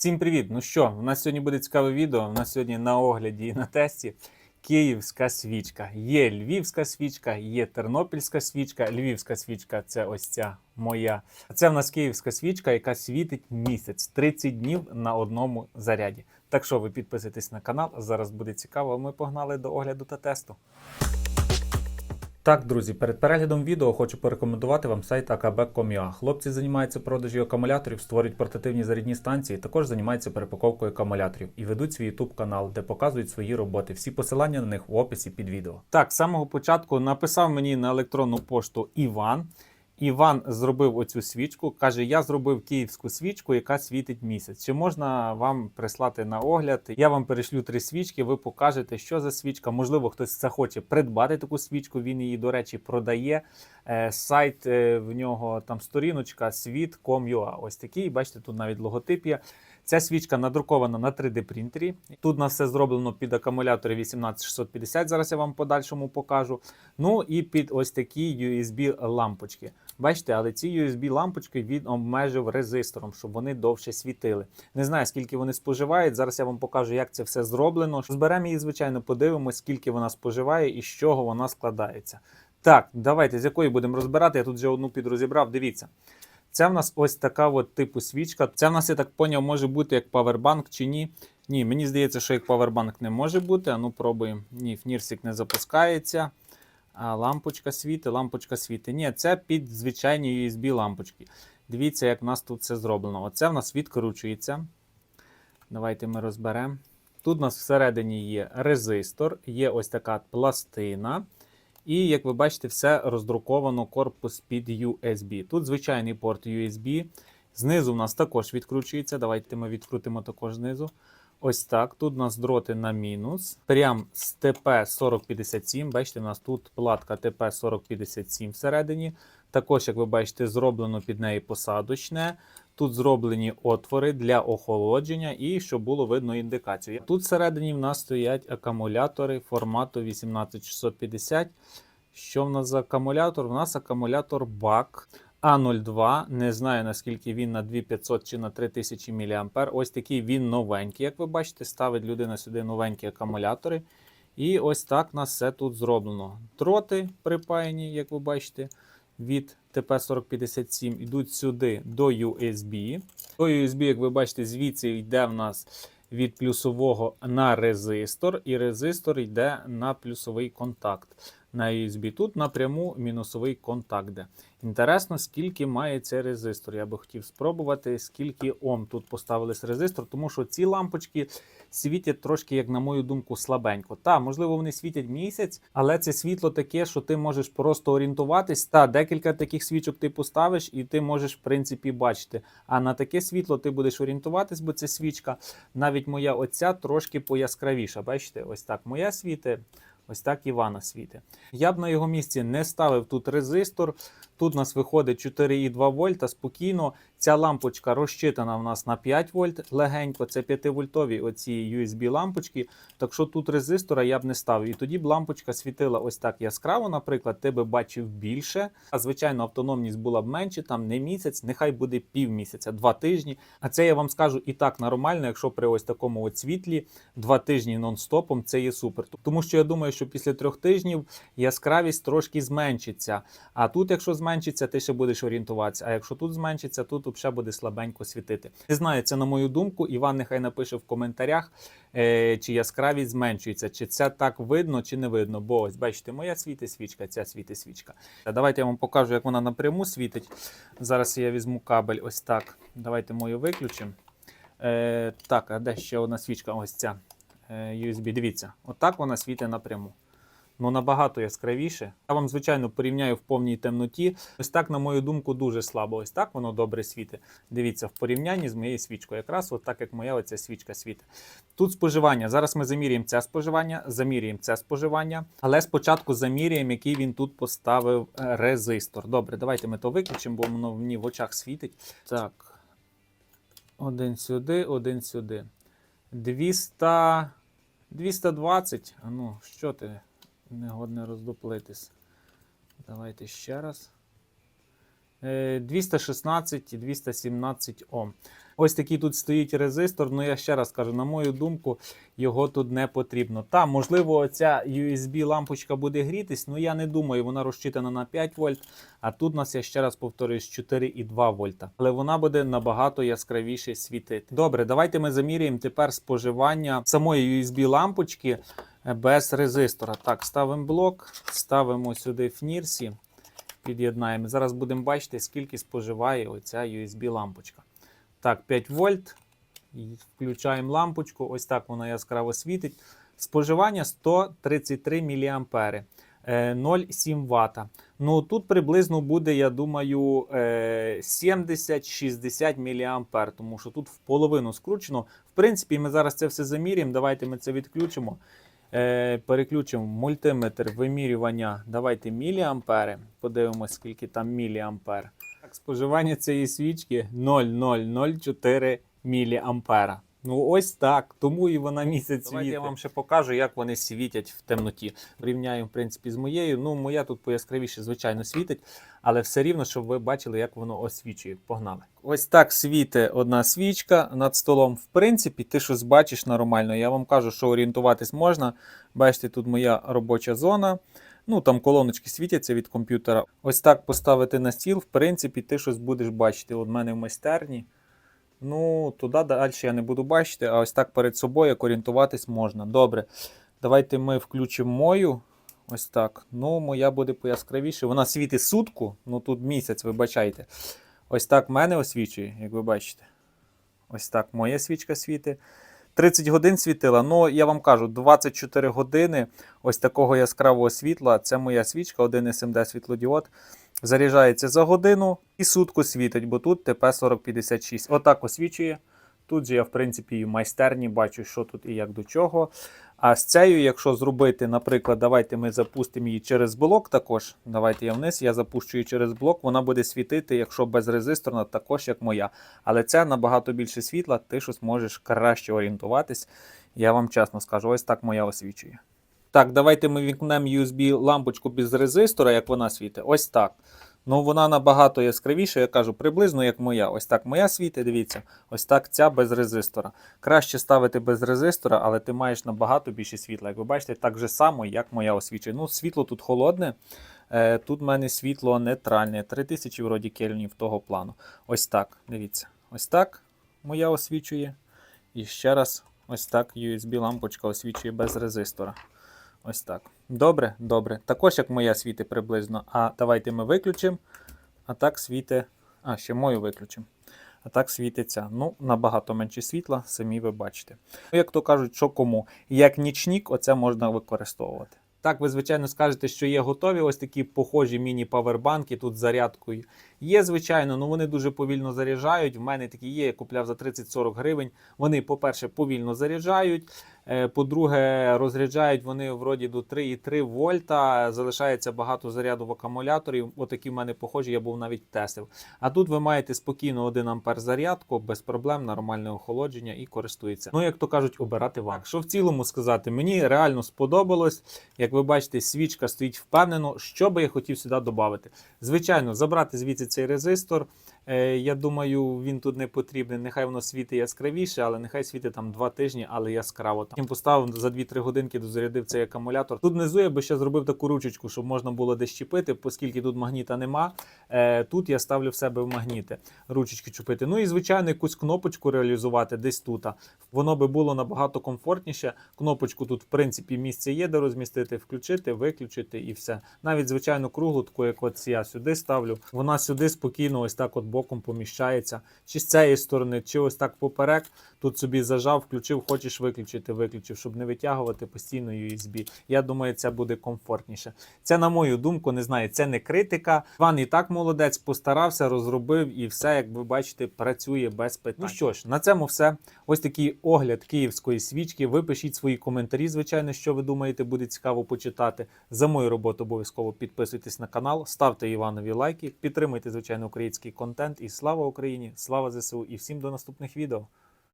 Всім привіт! Ну що, у нас сьогодні буде цікаве відео. У нас сьогодні на огляді і на тесті київська свічка. Є львівська свічка, є тернопільська свічка. Львівська свічка це ось ця моя. Це в нас київська свічка, яка світить місяць, 30 днів на одному заряді. Так що ви підписуйтесь на канал, зараз буде цікаво. Ми погнали до огляду та тесту. Так, друзі, перед переглядом відео хочу порекомендувати вам сайт akb.com.ua. Хлопці займаються продажі акумуляторів, створюють портативні зарядні станції, також займаються перепаковкою акумуляторів і ведуть свій YouTube канал, де показують свої роботи. Всі посилання на них в описі під відео. Так, з самого початку написав мені на електронну пошту Іван. Іван зробив оцю свічку. Каже: Я зробив київську свічку, яка світить місяць. Чи можна вам прислати на огляд? Я вам перешлю три свічки. Ви покажете, що за свічка. Можливо, хтось захоче придбати таку свічку. Він її, до речі, продає. Е, Сайт е, в нього там сторіночка світ.com.ua. Ось такий. Бачите, тут навіть логотип є. Ця свічка надрукована на 3D принтері. Тут на все зроблено під акумулятори 18650. Зараз я вам подальшому покажу. Ну і під ось такі USB лампочки. Бачите, але ці USB лампочки він обмежив резистором, щоб вони довше світили. Не знаю, скільки вони споживають. Зараз я вам покажу, як це все зроблено. Зберемо її, звичайно, подивимось, скільки вона споживає і з чого вона складається. Так, давайте з якої будемо розбирати. Я тут вже одну підрозібрав. Дивіться. Це в нас ось така от типу свічка. Це в нас, я так поняв, може бути як павербанк чи ні. Ні, мені здається, що як павербанк не може бути. А ну пробуємо. Ні, фнірсик не запускається. А лампочка світить, лампочка світить. Ні, це під звичайні USB лампочки. Дивіться, як в нас тут все зроблено. Оце в нас відкручується. Давайте ми розберемо. Тут у нас всередині є резистор, є ось така пластина. І, як ви бачите, все роздруковано корпус під USB. Тут звичайний порт USB. Знизу у нас також відкручується. Давайте ми відкрутимо також знизу. Ось так. Тут у нас дроти на мінус. Прям з ТП-4057. Бачите, у нас тут платка ТП-4057 всередині. Також, як ви бачите, зроблено під неї посадочне. Тут зроблені отвори для охолодження і щоб було видно індикацію. Тут всередині в нас стоять акумулятори формату 18650. Що в нас за акумулятор? У нас акумулятор BAC А02. Не знаю наскільки він на 2500 чи на 3000 мА. Ось такий він новенький. Як ви бачите, ставить людина сюди новенькі акумулятори. І ось так у нас все тут зроблено. Дроти припаяні, як ви бачите, від ТП-4057 йдуть сюди до USB. До USB, як ви бачите, звідси йде в нас від плюсового на резистор, і резистор йде на плюсовий контакт. На USB тут напряму мінусовий контакт. Інтересно, скільки має цей резистор. Я би хотів спробувати, скільки Ом тут поставились резистор, тому що ці лампочки світять трошки, як на мою думку, слабенько. Та, можливо, вони світять місяць, але це світло таке, що ти можеш просто орієнтуватись. Та декілька таких свічок ти поставиш, і ти можеш, в принципі, бачити. А на таке світло ти будеш орієнтуватись, бо це свічка. Навіть моя оця трошки пояскравіша. Бачите, ось так моя світи. Ось так Івана світи. Я б на його місці не ставив тут резистор. Тут у нас виходить 4,2 вольта спокійно. Ця лампочка розчитана в нас на 5 вольт легенько. Це 5-вольтові оці USB лампочки. Так що тут резистора я б не ставив. І тоді б лампочка світила ось так яскраво, наприклад, ти би бачив більше. А звичайно, автономність була б менше, там не місяць, нехай буде пів місяця, два тижні. А це я вам скажу і так нормально, якщо при ось такому от світлі два тижні нон-стопом це є супер. Тому що я думаю, що після трьох тижнів яскравість трошки зменшиться. А тут, якщо зменшиться, ти ще будеш орієнтуватися. А якщо тут зменшиться, тут взагалі буде слабенько світити. Не знаю, це на мою думку. Іван нехай напише в коментарях, е, чи яскравість зменшується, чи це так видно, чи не видно. Бо ось бачите, моя світить свічка, ця світить свічка. Давайте я вам покажу, як вона напряму світить. Зараз я візьму кабель ось так. Давайте мою виключимо. Е, так, а де ще одна свічка? Ось ця е, USB. Дивіться, отак вона світить напряму. Ну, набагато яскравіше. Я вам, звичайно, порівняю в повній темноті. Ось так, на мою думку, дуже слабо. Ось так воно добре світить. Дивіться, в порівнянні з моєю свічкою. Якраз от так, як моя оця свічка світить. Тут споживання. Зараз ми замірюємо це споживання, замірюємо це споживання. Але спочатку замірюємо, який він тут поставив е, резистор. Добре, давайте ми то виключимо, бо воно мені в очах світить. Так. Один сюди, один сюди. 200... 220. А ну, що ти? Негодне роздуплитись. Давайте ще раз. Е, 216 і 217 Ом. Ось такий тут стоїть резистор. Ну я ще раз кажу, на мою думку, його тут не потрібно. Та, можливо, ця USB лампочка буде грітись, але я не думаю, вона розчитана на 5 вольт. А тут у нас, я ще раз повторюсь, 4,2 вольта. Але вона буде набагато яскравіше світити. Добре, давайте ми заміряємо тепер споживання самої USB лампочки е, без резистора. Так, ставимо блок, ставимо сюди фнірсі, під'єднаємо. Зараз будемо бачити, скільки споживає оця USB лампочка. Так, 5 вольт. Включаємо лампочку. Ось так вона яскраво світить. Споживання 133 мА. 0,7 Вт. Ну тут приблизно буде, я думаю, е, 70-60 мА, тому що тут в половину скручено. В принципі, ми зараз це все заміряємо. Давайте ми це відключимо. Е, Переключимо мультиметр вимірювання. Давайте міліампери. Подивимось, скільки там міліампер. Так, споживання цієї свічки 0,004 міліампера. Ну ось так, тому і вона місяць світить. Я вам ще покажу, як вони світять в темноті. Порівняємо, в принципі, з моєю. Ну, моя тут пояскравіше, звичайно, світить, але все рівно, щоб ви бачили, як воно освічує. Погнали. Ось так світить одна свічка над столом. В принципі, ти щось бачиш нормально. Я вам кажу, що орієнтуватись можна. Бачите, тут моя робоча зона. Ну, там колоночки світяться від комп'ютера. Ось так поставити на стіл, в принципі, ти щось будеш бачити. От в мене в майстерні. Ну, туди далі я не буду бачити, а ось так перед собою як орієнтуватись можна. Добре. Давайте ми включимо мою. Ось так. Ну, моя буде пояскравіше. Вона світить сутку, ну тут місяць, вибачайте. Ось так мене освічує, як ви бачите. Ось так моя свічка світить. 30 годин світила. Ну, я вам кажу, 24 години ось такого яскравого світла. Це моя свічка, 1 SMD світлодіод. Заряджається за годину і сутку світить, бо тут ТП-4056. Отак освічує. Тут же я, в принципі, і в майстерні бачу, що тут і як до чого. А з цією, якщо зробити, наприклад, давайте ми запустимо її через блок також. Давайте я вниз, я запущу її через блок, вона буде світити, якщо безрезисторна, також як моя. Але це набагато більше світла, ти щось можеш краще орієнтуватись. Я вам чесно скажу, ось так моя освічує. Так, давайте ми вікнемо USB лампочку без резистора, як вона світить. Ось так. Ну, вона набагато яскравіша, я кажу, приблизно як моя. Ось так моя світить, дивіться, ось так ця без резистора. Краще ставити без резистора, але ти маєш набагато більше світла. Як ви бачите, так же само, як моя освічує. Ну, світло тут холодне. Е, Тут в мене світло нейтральне, 3000 вроді кельвінів того плану. Ось так. Дивіться. Ось так моя освічує. І ще раз, ось так USB-лампочка освічує без резистора. Ось так. Добре, добре. Також як моя світи приблизно. А давайте ми виключимо. А так світи. А, ще мою виключимо. А так світиться. Ну, набагато менше світла, самі ви бачите. Ну, Як то кажуть, що кому. Як нічник, оце можна використовувати. Так, ви, звичайно, скажете, що є готові ось такі похожі міні-павербанки тут з зарядкою. Є, звичайно, але вони дуже повільно заряджають. В мене такі є, я купляв за 30-40 гривень. Вони, по-перше, повільно заряджають. Е, По-друге, розряджають вони вроді до 3,3 вольта. Залишається багато заряду в акумуляторі. Отакі в мене похожі, я був навіть тестив. А тут ви маєте спокійно 1 ампер зарядку, без проблем, нормальне охолодження і користується. Ну, як то кажуть, обирати вам. Що в цілому сказати, мені реально сподобалось. Як ви бачите, свічка стоїть впевнено, що би я хотів сюди додати. Звичайно, забрати звідси цей резистор. Е, Я думаю, він тут не потрібен. Нехай воно світить яскравіше, але нехай світить там 2 тижні, але яскраво. Потім поставив за 2-3 годинки, дозарядив цей акумулятор. Тут внизу я би ще зробив таку ручечку, щоб можна було десь чіпити, оскільки тут магніта нема. Е, Тут я ставлю в себе в магніти ручечки чупити. Ну і звичайно, якусь кнопочку реалізувати десь тут. Воно би було набагато комфортніше. Кнопочку тут, в принципі, місце є, де розмістити, включити, виключити і все. Навіть звичайно круглу, таку, як от я сюди ставлю. Вона сюди спокійно, ось так от боком поміщається. Чи з цієї сторони, чи ось так поперек. Тут собі зажав, включив, хочеш виключити, виключив, щоб не витягувати постійно USB. Я думаю, це буде комфортніше. Це, на мою думку, не знаю, це не критика. Іван і так молодець, постарався, розробив і все, як ви бачите, працює без питань. Ну що ж, на цьому все. Ось такий огляд київської свічки. Ви пишіть свої коментарі, звичайно, що ви думаєте, буде цікаво почитати. За мою роботу обов'язково підписуйтесь на канал, ставте Іванові лайки, підтримуйте, звичайно, український контент. І слава Україні! Слава ЗСУ! І всім до наступних відео!